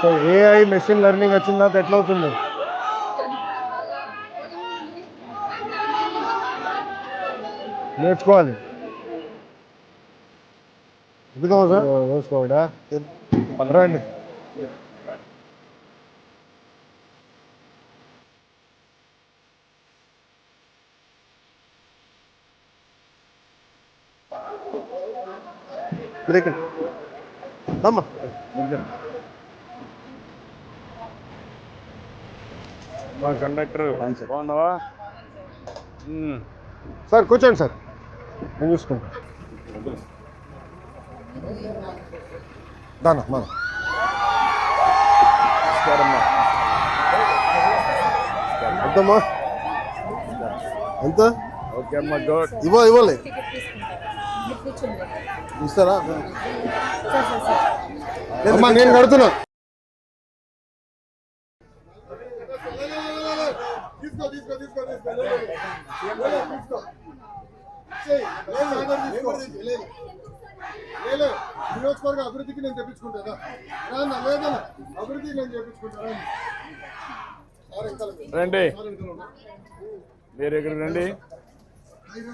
So AI machine learning వచ్చిన తర్వాత ఎట్లా అవుతుంది? నేర్చుకోవాలి. ఇదిగో సార్ నేర్చుకోవడా రండి. బ్రేక్ అమ్మా మా కండక్టర్ బాగున్నావా. సార్ కూర్చోండి సార్ నేను చూసుకుంటా దానా మన ఎంతమ్మా ఎంత ఓకే అమ్మా గుడ్ ఇవ్వ ఇవ్వలే ఇస్తారా అమ్మా నేను కడుతున్నా. తీసుకో తీసుకో తీసుకో తీసుకో. నియోజకవర్గ అభివృద్ధికి నేను తెప్పించుకుంటా రాన్న లేదన్న అభివృద్ధికి నేను తెప్పించుకుంటా సార్ ఇంకా రండి. మీరు ఇక్కడ రండి.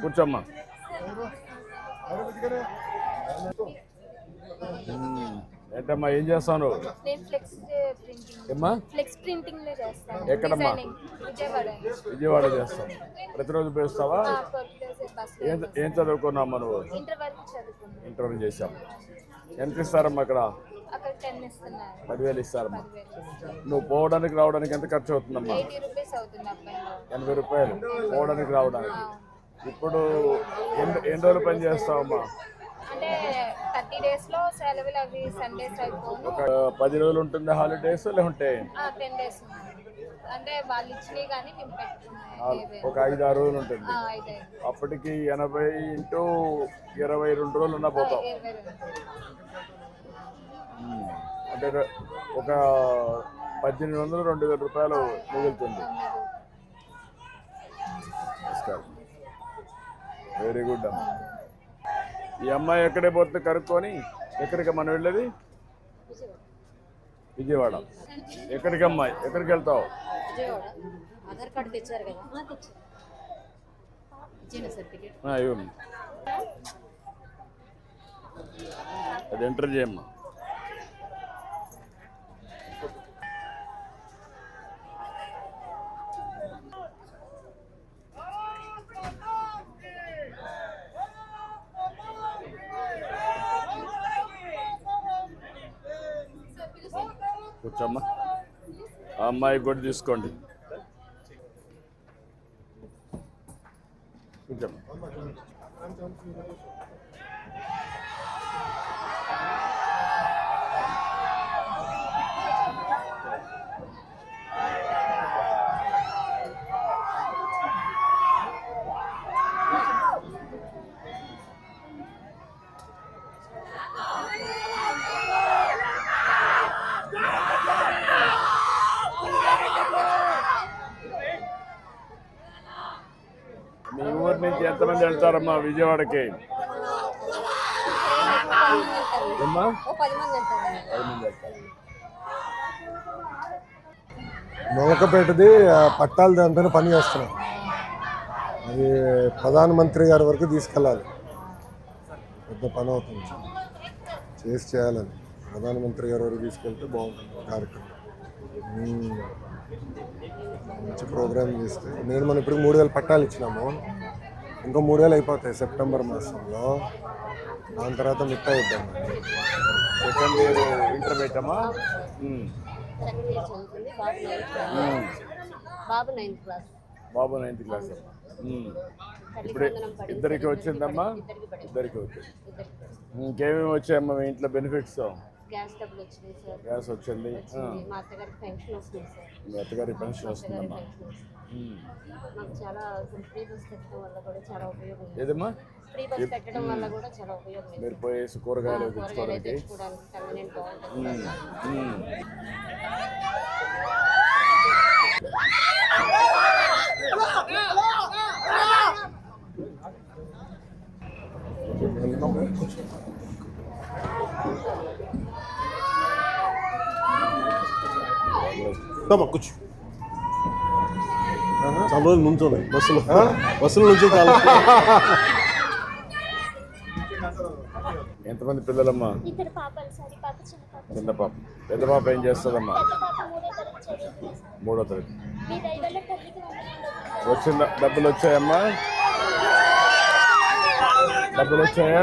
కూర్చోమ్మా. ఏంటమ్మా ఏం చేస్తాను. ఎక్కడమ్మా? విజయవాడ. చేస్తాం ప్రతిరోజు పేస్తావా ఏం చదువుకున్నామ్మా నువ్వు? ఇంటర్వ్యూ చేసాం ఎంత ఇస్తారమ్మా అక్కడ? పదివేలు ఇస్తారమ్మా. నువ్వు పోవడానికి రావడానికి ఎంత ఖర్చు అవుతుందమ్మా? ఎనభై రూపాయలు. పోవడానికి రావడానికి. ఇప్పుడు ఎన్ని రోజులు పని చేస్తావమ్మా? అంటే థర్టీ డేస్లో సెలవులు అవి సండేస్ అయిపోను. ఒక పది రోజులు ఉంటుంది హాలిడేస్ లేకుంటే? టెన్ డేస్ అంటే వాళ్ళు ఇచ్చినవి కానీ మేము పెట్టుకున్నాయి ఒక ఐదు ఆరు రోజులు ఉంటుంది. అప్పటికి ఎనభై ఇంటూ ఇరవై రెండు రోజులు ఉన్నా పోతాం. అంటే ఒక పద్దెనిమిది వందలు రెండు వేల రూపాయలు మిగులుతుంది. వెరీ గుడ్ అమ్మ. ఈ అమ్మాయి ఎక్కడే పోతే కనుక్కొని ఎక్కడికి మనం వెళ్ళేది? విజయవాడ. ఎక్కడికి అమ్మాయి? ఎక్కడికి వెళ్తావు? విజయవాడ. ఆధార్ కార్డు తెచ్చారు కదా. తెచ్చారు. ఇచ్చిన సర్టిఫికేట్ ఆ, ఇవ్వండి. అది ఎంటర్ చేయమ్మా. కూర్చోమ్మా ఆ అమ్మాయి కూడా తీసుకోండి. కూర్చోమ్మా మీ ఊరి నుంచి ఎంతమంది వెళ్తారమ్మా విజయవాడకి. అమ్మా పది మంది వెళ్తారు పట్టాలు దాంతో పని చేస్తున్నాం అది ప్రధానమంత్రి గారి వరకు తీసుకెళ్ళాలి. పెద్ద పని అవుతుంది. చేసి చేయాలని ప్రధానమంత్రి గారి వరకు తీసుకెళ్తే బాగుంటుంది కార్యక్రమం. మంచి ప్రోగ్రామ్ చేస్తే. నేను మనం ఇప్పుడు మూడు వేలు పట్టాలు ఇచ్చినాము. ఇంకో మూడు వేలు అయిపోతాయి సెప్టెంబర్ మాసంలో. దాని తర్వాత మిట్ట ఇద్దాం సెకండ్ ఇయర్ ఇంటర్మీడియట్ అమ్మా? బాబు నైన్త్ క్లాస్. బాబు నైన్త్ అమ్మా. ఇప్పుడు ఇద్దరికి వచ్చిందమ్మా? ఇద్దరికి వచ్చింది ఇంకేమేమి వచ్చాయమ్మా మీ ఇంట్లో బెనిఫిట్స్ గ్యాస్ డబ్బులు వచ్చింది. మా అత్తగారికి పెన్షన్ వస్తుంది అత్తగారి పెన్షన్ వస్తుందమ్మా. మాకు చాలా ఫ్రీ బస్ పెట్టడం వల్ల కూడా చాలా ఉపయోగం ఉంది. ఏదమ్మా ఫ్రీ బస్ పెట్టడం వల్ల కూడా చాలా ఉపయోగం ఉంది. మీరు పోయేసి కూరగాయలు కూరగాయలు తెచ్చుకోవడానికి తెచ్చుకోవడానికి కన్వీనియంట్ బాగుంటుంది ఉమ్. Toma, cucho. చాలా రోజులు నుంచోలే. బస్సులో. బస్సులో నుంచి చాలా. ఎంతమంది పిల్లలమ్మా? ఇద్దరు పాపలు సార్ ఈ పాప చిన్న పాప. పెద్ద పాప ఏం చేస్తుందమ్మా? మూడో తరగతి వచ్చిన డబ్బులు వచ్చాయమ్మా? డబ్బులు వచ్చాయా?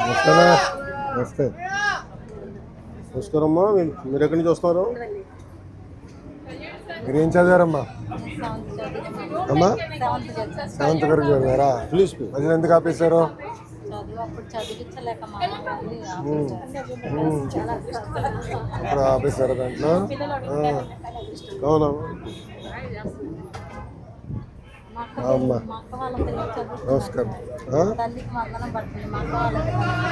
నమస్తేనా నమస్తే. నమస్కారం అమ్మా మీరు ఎక్కడి నుంచి వస్తున్నారు? మీరు ఏం చదివారమ్మా? అమ్మా? సెవెంత్ వరకు చదివారా? ప్లీజ్ మధ్యలో ఎందుకు ఆపేశారు? అమ్మ వాళ్ళు ఆపేశారు. ఇప్పుడు దాంట్లో అవునా? అమ్మా. నమస్కారం. ఆ?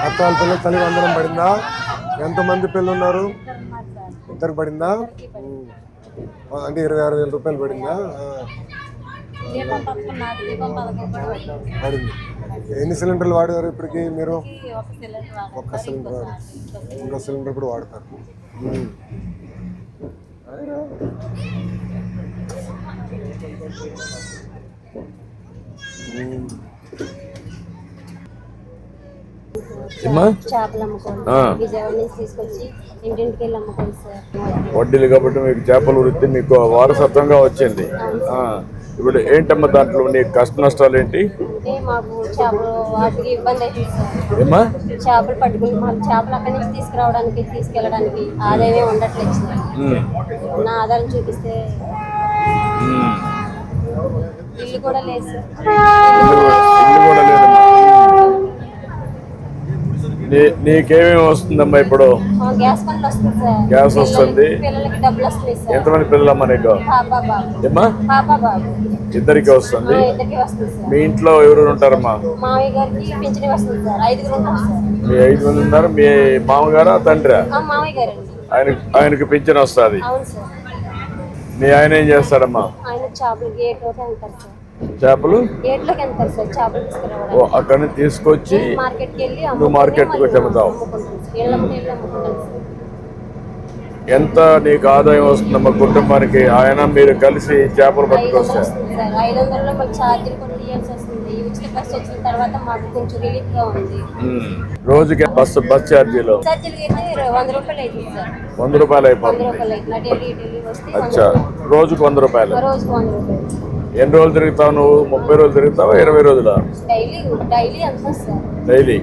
అత్త వాళ్ళ పిల్లలు తల్లి వందనం పడిందా? ఎంతమంది పిల్లలు ఉన్నారు ఇద్దరు పడిందా? అంటే ఇరవై ఆరు వేల రూపాయలు పడిందా? పడింది. ఎన్ని సిలిండర్లు వాడారు ఇప్పటికి మీరు? ఒక సిలిండర్ ఒక్క సిలిండర్ ఇంకో సిలిండర్ కూడా వాడతారు. ఉమ్. వడ్డీలు కాబట్టి మీకు చేపల వృత్తి మీకు వారసత్వంగా వచ్చింది. ఇప్పుడు ఏంటమ్మా దాంట్లో నీ కష్ట నష్టాలు ఏంటి? ఏమ్మా? చేపలు పట్టుకుని మాకు చేపలు అక్కడి నుంచి తీసుకురావడానికి తీసుకెళ్ళడానికి ఆదాయమే ఉండట్లేదు నా ఆధారం చూపిస్తే. ఇల్లు కూడా లేదు ఇల్లు కూడా- లేదమ్మా నీ నీకేమేమి వస్తుందమ్మా ఇప్పుడు? గ్యాస్ వస్తుంది ఎంతమంది పిల్లలమ్మా నీకు? ఏమ్మా? ఇద్దరికి వస్తుంది. మీ ఇంట్లో ఎవరు ఉంటారమ్మా? మీ ఐదు మంది ఉన్నారు. మీ మామగారా తండ్రా? ఆయన ఆయనకి పింఛన్ వస్తుంది. మీ ఆయన ఏం చేస్తాడమ్మా? ఆయన చేపలు వెళ్తారు సార్. చేపలు? వెళ్తారు సార్ చేపలు ఓ అక్కడి నుంచి తీసుకొచ్చి మార్కెట్కి వెళ్ళి నువ్వు మార్కెట్కి మళ్ళీ వచ్చి అమ్ముతావు. ఇళ్ళ సార్. ఎంత నీకు ఆదాయం వస్తుందమ్మా కుటుంబానికి? ఆయన మీరు కలిసి చేపలు పట్టుకొస్తారు వస్తుంది వస్తుంది. రోజుకి బస్సు బస్ ఛార్జీలు? వంద రూపాయలు అయిపోతుంది అచ్చా. రోజుకు వంద రూపాయలు. ఎన్ని రోజులు తిరుగుతావు నువ్వు? ముప్పై రోజులు తిరుగుతావా? ఇరవై రోజుల? డైలీ.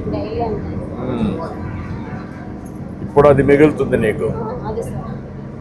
ఇప్పుడు అది మిగులుతుంది నీకు.